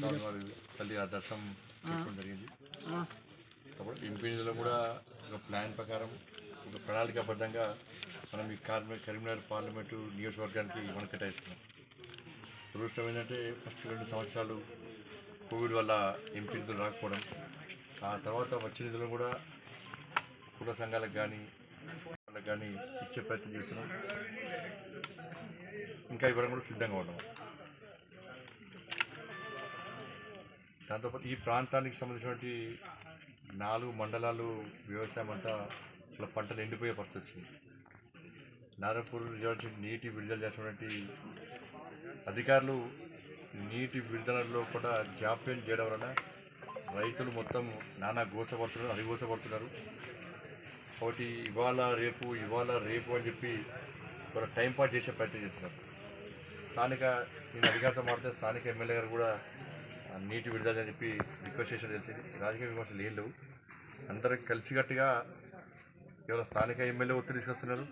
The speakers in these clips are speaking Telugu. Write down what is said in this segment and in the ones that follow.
వాతావరణం వారి తల్లి ఆ. దర్శనం చేసుకోవడం జరిగింది కాబట్టి ఎంపీలో కూడా ఒక ప్లాన్ ప్రకారం ఒక ప్రణాళికాబద్ధంగా మనం ఈ కార్మి కరీంనగర్ పార్లమెంటు నియోజకవర్గానికి మనం కేటాయిస్తున్నాం. దురదృష్టం ఏంటంటే ఫస్ట్ రెండు సంవత్సరాలు కోవిడ్ వల్ల ఎంపీ నిధులు రాకపోవడం ఆ తర్వాత వచ్చిన నిధులు కూడా కుల సంఘాలకు కానీ వాళ్ళకి కానీ ఇచ్చే ప్రయత్నం చేస్తున్నాం. ఇంకా ఇవ్వడం కూడా సిద్ధంగా ఉన్నాం. దాంతోపాటు ఈ ప్రాంతానికి సంబంధించినటువంటి నాలుగు మండలాలు వ్యవసాయం అంతా ఇలా పంటలు ఎండిపోయే పరిస్థితి వచ్చింది. నారాయణపూర్ నీటి విడుదల చేసినటువంటి అధికారులు నీటి విడుదలలో కూడా జాప్యం చేయడం వలన రైతులు మొత్తం నానా గోసపడుతున్నారు అరిగోసపడుతున్నారు. కాబట్టి ఇవాళ రేపు ఇవాళ రేపు అని చెప్పి ఒక టైం పాస్ చేసే ప్రయత్నం చేస్తున్నారు. స్థానిక నేను అధికారితో మాట్లాడితే స్థానిక ఎమ్మెల్యే గారు కూడా నీటి విడుదల అని చెప్పి రిక్వెస్ట్ చేసిన తెలిసింది రాజకీయ విమర్శలు ఏం లేవు. అందరూ కలిసికట్టుగా కేవలం స్థానిక ఎమ్మెల్యే ఒత్తిడి తీసుకొస్తున్నారు.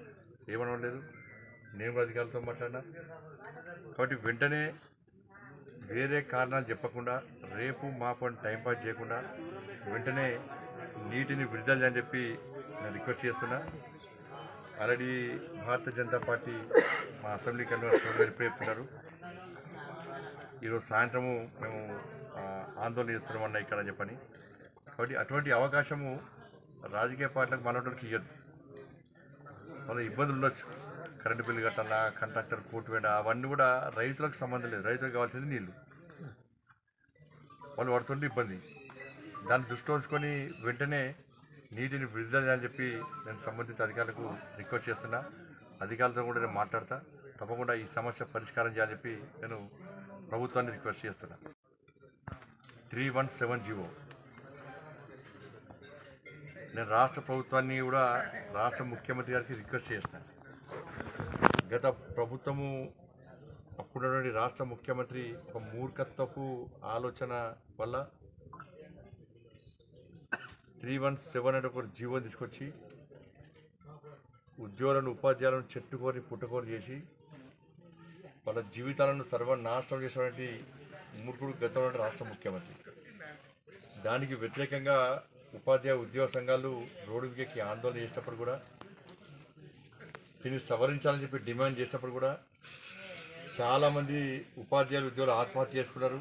ఏమనలేదు నేను కూడా అధికారులతో మాట్లాడినా. కాబట్టి వెంటనే వేరే కారణాలు చెప్పకుండా రేపు మా పని టైంపాస్ చేయకుండా వెంటనే నీటిని విడుదల అని చెప్పి నేను రిక్వెస్ట్ చేస్తున్నా. ఆల్రెడీ భారతీయ జనతా పార్టీ మా అసెంబ్లీ కన్వీనర్ సోదరు చెప్తున్నారు. ఈరోజు సాయంత్రము మేము ఆందోళన చేస్తున్నామన్నా ఇక్కడ అని చెప్పని. కాబట్టి అటువంటి అవకాశము రాజకీయ పార్టీలకు మనోటికి ఇవ్వద్దు మన ఇబ్బందులు ఉండొచ్చు. కరెంటు బిల్లు కట్టాలా కంట్రాక్టర్ కోర్టు అవన్నీ కూడా రైతులకు సంబంధం లేదు. రైతులకు కావాల్సింది నీళ్ళు వాళ్ళు పడుతుంటే ఇబ్బంది. దాన్ని దృష్టి ఉంచుకొని వెంటనే నీటిని విడుదల అని చెప్పి నేను సంబంధిత అధికారులకు రిక్వెస్ట్ చేస్తున్నా. అధికారులతో కూడా నేను మాట్లాడతా. తప్పకుండా ఈ సమస్య పరిష్కారం చేయాలని చెప్పి నేను ప్రభుత్వాన్ని రిక్వెస్ట్ చేస్తున్నా. Three one seven GO. నేను రాష్ట్ర ప్రభుత్వాన్ని కూడా రాష్ట్ర ముఖ్యమంత్రి గారికి రిక్వెస్ట్ చేస్తాను గత ప్రభుత్వము అప్పుడున్నటువంటి రాష్ట్ర ముఖ్యమంత్రి ఒక మూర్ఖత్వపు ఆలోచన వల్ల త్రీ వన్ సెవెన్ అనే ఒక జీవో తీసుకొచ్చి ఉద్యోగులను ఉపాధ్యాయులను చెట్టుకొని పుట్టుకొని చేసి వాళ్ళ జీవితాలను సర్వనాశనం చేసినటువంటి మూర్ఖుడు గతంలో రాష్ట్ర ముఖ్యమంత్రి. దానికి వ్యతిరేకంగా ఉపాధ్యాయ ఉద్యోగ సంఘాలు రోడ్డుకి ఎక్కి ఆందోళన చేసినప్పుడు కూడా దీన్ని సవరించాలని చెప్పి డిమాండ్ చేసినప్పుడు కూడా చాలామంది ఉపాధ్యాయులు ఉద్యోగులు ఆత్మహత్య చేసుకున్నారు.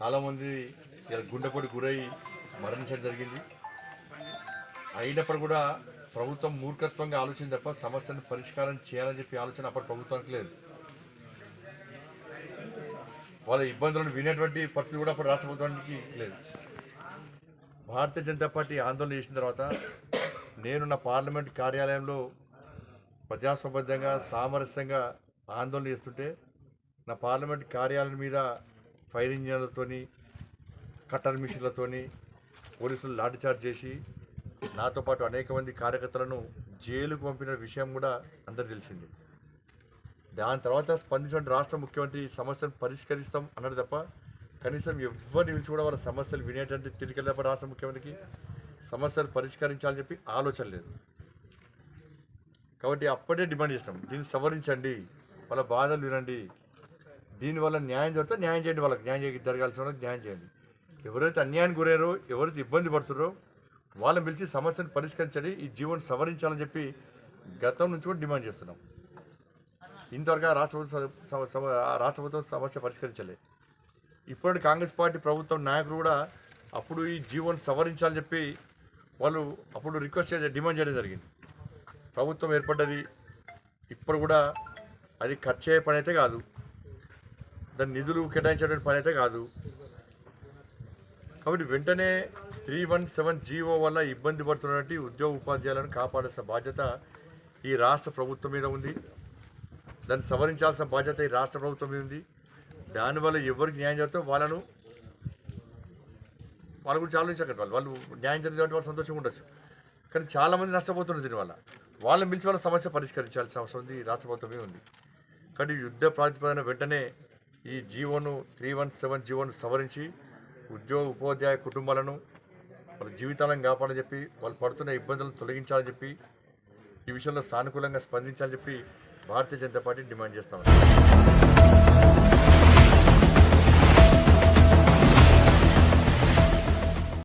చాలామంది ఇలా గుండెపోటు గురై మరణించడం జరిగింది. అయినప్పుడు కూడా ప్రభుత్వం మూర్ఖత్వంగా ఆలోచన తప్ప సమస్యను పరిష్కారం చేయాలని చెప్పి ఆలోచన అప్పటి ప్రభుత్వానికి లేదు. వాళ్ళ ఇబ్బందులను వినేటువంటి పరిస్థితి కూడా అప్పుడు రాష్ట్ర ప్రభుత్వానికి లేదు. భారతీయ జనతా పార్టీ ఆందోళన చేసిన తర్వాత నేను నా పార్లమెంట్ కార్యాలయంలో ప్రజాస్వామ్యంగా సామరస్యంగా ఆందోళన చేస్తుంటే నా పార్లమెంట్ కార్యాలయం మీద ఫైర్ ఇంజన్లతోని కట్టర్ మిషన్లతోని పోలీసులు లాఠీచార్జ్ చేసి నాతో పాటు అనేక మంది కార్యకర్తలను జైలుకు పంపిన విషయం కూడా అందరు తెలిసింది. దాని తర్వాత స్పందించిన రాష్ట్ర ముఖ్యమంత్రి సమస్యను పరిష్కరిస్తాం అన్నాడు తప్ప కనీసం ఎవరిని పిలిచి కూడా వాళ్ళ సమస్యలు వినేటంటే తిరిగి తప్ప రాష్ట్ర ముఖ్యమంత్రికి సమస్యలు పరిష్కరించాలని చెప్పి ఆలోచన లేదు. కాబట్టి అప్పుడే డిమాండ్ చేసినాం దీన్ని సవరించండి వాళ్ళ బాధలు వినండి దీనివల్ల న్యాయం జరిగితే న్యాయం చేయండి వాళ్ళకి న్యాయం చేయ జరగాల్సిన వాళ్ళకి న్యాయం చేయండి. ఎవరైతే అన్యాయానికి గురయ్యారో ఎవరైతే ఇబ్బంది పడుతున్నారో వాళ్ళని పిలిచి సమస్యను పరిష్కరించండి ఈ జీవోని సవరించాలని చెప్పి గతం నుంచి కూడా డిమాండ్ చేస్తున్నాం. ఇంతవరకు రాష్ట్ర ప్రభుత్వం ఆ రాష్ట్ర ప్రభుత్వం సమస్య పరిష్కరించలేదు ఇప్పుడు కాంగ్రెస్ పార్టీ ప్రభుత్వం నాయకులు కూడా అప్పుడు ఈ జీవోను సవరించాలని చెప్పి వాళ్ళు అప్పుడు రిక్వెస్ట్ చేసి డిమాండ్ చేయడం జరిగింది. ప్రభుత్వం ఏర్పడ్డది ఇప్పుడు కూడా అది ఖర్చు అయ్యే పని అయితే కాదు. దాని నిధులు కేటాయించేటువంటి పని అయితే కాదు. కాబట్టి వెంటనే త్రీ వన్ సెవెన్ జీవో వల్ల ఇబ్బంది పడుతున్నటువంటి ఉద్యోగ ఉపాధ్యాయులను కాపాడాల్సిన బాధ్యత ఈ రాష్ట్ర ప్రభుత్వం మీద ఉంది. దాన్ని సవరించాల్సిన బాధ్యత ఈ రాష్ట్ర ప్రభుత్వం మీద ఉంది. దానివల్ల ఎవరికి న్యాయం జరుగుతుందో వాళ్ళను వాళ్ళ గురించి ఆలోచించకండి వాళ్ళు. వాళ్ళు న్యాయం జరిగితే వాళ్ళు సంతోషంగా ఉండొచ్చు. కానీ చాలామంది నష్టపోతున్నారు దీనివల్ల. వాళ్ళని పిలిచి వాళ్ళ సమస్య పరిష్కరించాల్సిన అవసరం ఉంది. ఈ రాష్ట్ర ప్రభుత్వమే ఉంది. కానీ యుద్ధ ప్రాతిపదన వెంటనే ఈ జీవోను త్రీ వన్ సెవెన్ జీవోను సవరించి ఉద్యోగ ఉపాధ్యాయ కుటుంబాలను వాళ్ళ జీవితాలను కాపాడని చెప్పి వాళ్ళు పడుతున్న ఇబ్బందులను తొలగించాలని చెప్పి ఈ విషయంలో సానుకూలంగా స్పందించాలని చెప్పి భారతీయ జనతా పార్టీ డిమాండ్ చేస్తాం